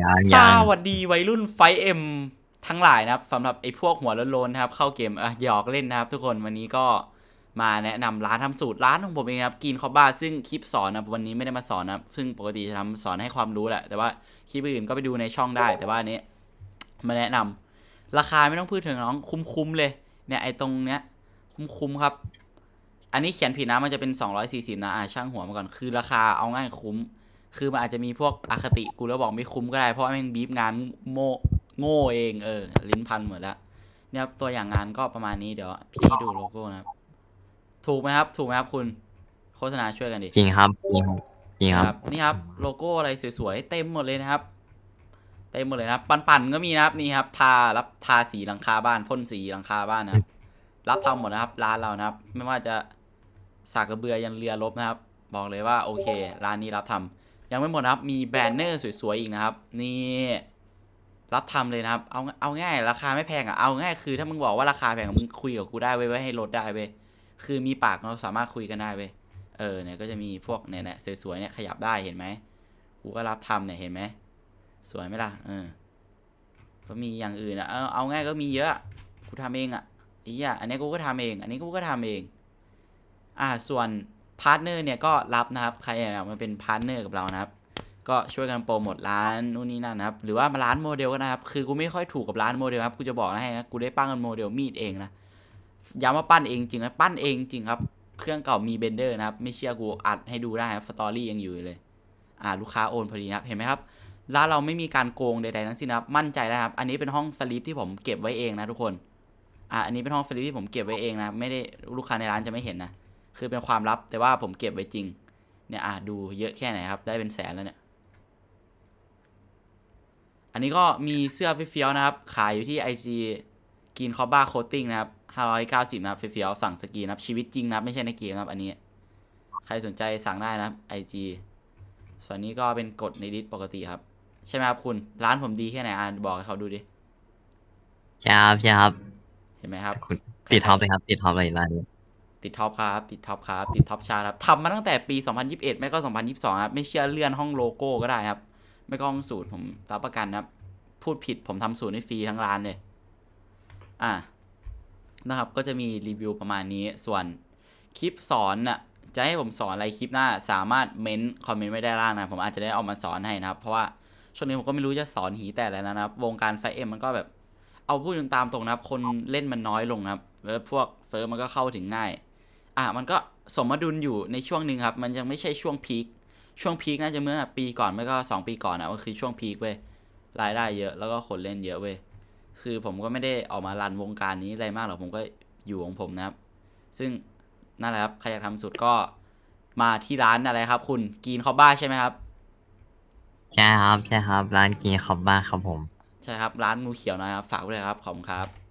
ยังสยังวัสดีวัยรุ่นไฟเอ็มทั้งหลายนะครับสำหรับไอ้พวกหัวโลนๆนะครับ เข้าเกมอะหยอกเล่นนะครับ ทุกคนวันนี้ก็มาแนะนำร้านทำสูตรร้านของผมเองครับกินคอบ้าซึ่งคลิปสอนนะครับวันนี้ไม่ได้มาสอนนะครับ ซึ่งปกติจะทำสอนให้ความรู้แหละ แต่ว่าคลิปอื่นก็ไปดูในช่องได้ แต่ว่าอันนี้ มาแนะนำราคาไม่ต้องพูดถึงน้องคุ้มๆเลย เนี่ยไอ้ตรงเนี้ยคุ้มๆครับ อันนี้เขียนผิดนะมันจะเป็น 240นะอ่าช่างหัวมาก่อนคือราคาเอาง่ายคุ้ม คือมันอาจจะมีพวกอคติกูแล้วบอกไม่คุ้มก็ได้ เพราะว่าแม่งบีบงานโมโง่เองเออ ลิ้นพันหมดแล้วเนี่ยครับตัวอย่างงานก็ประมาณนี้เดี๋ยว พี่ให้ดูโลโก้นะครับ ถูกไหมครับ ถูกไหมครับ คุณโฆษณาช่วยกันดิจริงครับจริงครับจริงครับ นี่ครับ โลโก้อะไรสวยๆเต็มหมดเลยนะครับเต็มหมดเลยนะครับปันๆก็มีนะครับนี่ครับ ทารับทาสีหลังคาบ้านพ่นสีหลังคาบ้านนะครับรับทำหมดนะครับ ร้านเรานะครับ ไม่ว่าจะสากกระเบือยันเรือรบนะครับ บอกเลยว่าโอเค ร้านนี้รับทำ ยังไม่หมดนะครับ มีแบนเนอร์สวยๆอีกนะครับ นี่รับทำเลยนะครับ เอาเอาง่ายราคาไม่แพงอะ เอาง่ายคือถ้ามึงบอกว่าราคาแพงอะมึงคุยกับกูได้เว้ยให้ลดได้เว้ย คือมีปากเราสามารถคุยกันได้เว้ย เออเนี่ยก็จะมีพวกเนี่ยเนี่ยสวยๆเนี่ยขยับได้เห็นไหมกูก็รับทำเนี่ยเห็นไหมสวยไหมล่ะ เออ ก็มีอย่างอื่นอะ เอาเอาง่ายก็มีเยอะ กูทำเองอะอ้เหี้ยอันนี้กูก็ทำเอง อันนี้กูก็ทำเอง อ่าส่วน พาร์ทเนอร์เนี่ยก็รับนะครับใครอยากมาเป็นพาร์ทเนอร์กับเรานะครับก็ช่วยกันโปรโมทร้านนู่นนี่นั่นนะครับหรือว่ามาร้านโมเดลก็นะครับคือกูไม่ค่อยถูกกับร้านโมเดลครับกูจะบอกนะให้นะกูได้ปั้นกันโมเดลมีดเองนะย้ำว่าปั้นเองจริงนะปั้นเองจริงครับเครื่องเก่ามีเบนเดอร์นะครับไม่เชื่อกูอัดให้ดูได้ครับสตอรี่ยังอยู่เลยอ่าลูกค้าโอนพอดีนะครับเห็นไหมครับร้านเราไม่มีการโกงใดๆทั้งสิ้นนะครับมั่นใจได้ครับอันนี้เป็นห้องสลีปที่ผมเก็บไว้เองนะทุกคนอะอันนี้เป็นห้องสลีปที่ผมเก็บไว้เองนะไม่ได้ลูกค้าในร้านจะไม่เห็นนะ คือเป็นความลับแต่ว่าผมเก็บไว้จริง เนี่ยอะดูเยอะแค่ไหนครับ ได้เป็นแสนแล้วเนี่ย อันนี้ก็มีเสื้อเฟี้ยวๆนะครับ ขายอยู่ที่ IG กินคอบ้าโคตติ้งนะครับ590นะครับเฟี้ยวๆฝั่งสกรีนนะครับ ชีวิตจริงนะครับไม่ใช่ในเกมนะครับ อันนี้ ใครสนใจสั่งได้นะครับ IG ส่วนนี้ก็เป็นกฎในดิสปกติครับ ใช่ไหมครับคุณ ร้านผมดีแค่ไหนอ่านบอกให้เขาดูดิใช่ครับใช่ครับ เห็นไหมครับคุณติดท็อปเลยครับ ติดท็อปเลยร้านนี้ ติดท็อปครับ ติดท็อปครับ ติดท็อปชาครับทำมาตั้งแต่ปี 2021 ไม่ก็ 2022 ครับ ไม่เชื่อเลื่อนห้องโลโก้ก็ได้ครับ ไม่ก็ห้องสูตรผมรับประกันนะครับ พูดผิดผมทำสูตรให้ฟรีทั้งร้านเลย อะนะครับ ก็จะมีรีวิวประมาณนี้ ส่วนคลิปสอนน่ะ จะให้ผมสอนอะไรคลิปหน้า สามารถเม้นคอมเมนต์ไว้ได้ล่างนะ ผมอาจจะได้เอามาสอนให้นะครับ เพราะว่าช่วงนี้ผมก็ไม่รู้จะสอนหีแต่อะไรนะครับ วงการไฟเอ็มมันก็แบบ เอาพูดตามตรงนะครับ คนเล่นมันน้อยลงนะครับ แล้วพวกเฟิร์มมันก็เข้าถึงง่าย อะมันก็สมดุลอยู่ในช่วงหนึ่งครับ มันยังไม่ใช่ช่วงพีคช่วงพีคน่าจะเมื่อปีก่อนไม่ก็สองปีก่อนอะก็คือช่วงพีคเว้ยรายได้เยอะแล้วก็คนเล่นเยอะเว้ยคือผมก็ไม่ได้ออกมารันวงการนี้อะไรมากหรอกผมก็อยู่ของผมนะครับ ซึ่งนั่นแหละครับใครอยากทำสุดก็มาที่ร้านอะไรครับ คุณกีนคอบ้าใช่ไหมครับใช่ครับใช่ครับ ร้านกินคอบบ้าครับผม ใช่ครับ ร้านงูเขียวนะครับ ฝากไว้เลยครับขอบคุณครับ